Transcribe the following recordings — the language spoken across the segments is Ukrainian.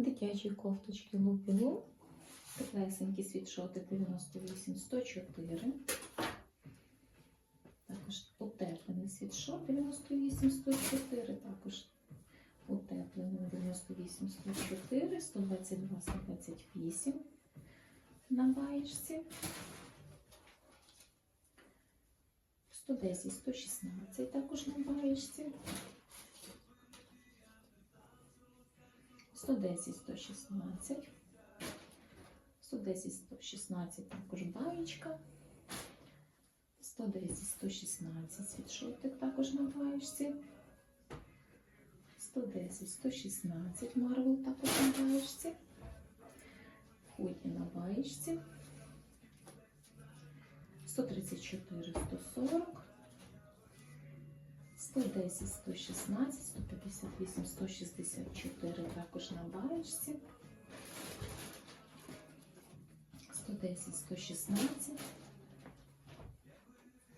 Дитячі кофточки лупілу. Теплесенькі світшоти 98 104. Також утеплений світшот 98 104. Також утеплений 98 104, 122 128 на баєчці. 110 116 також на баєчці. 110 116. 110 116 також баєчка. 110 116 світшотик також на баєчці. 110 116 марвел також на баєчці. Худі на баєчці. 134 140. 110, 116, 158, 164 також на баєчці. 110, 116.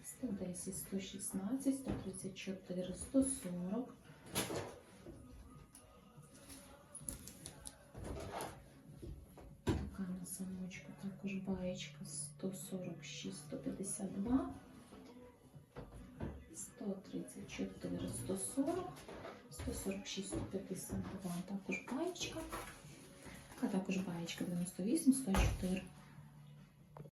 110, 116, 134, 140. Така на самочку також баєчка 146, 152. 134, 140, 146, 152 також баєчка. А також баєчка 98, 104.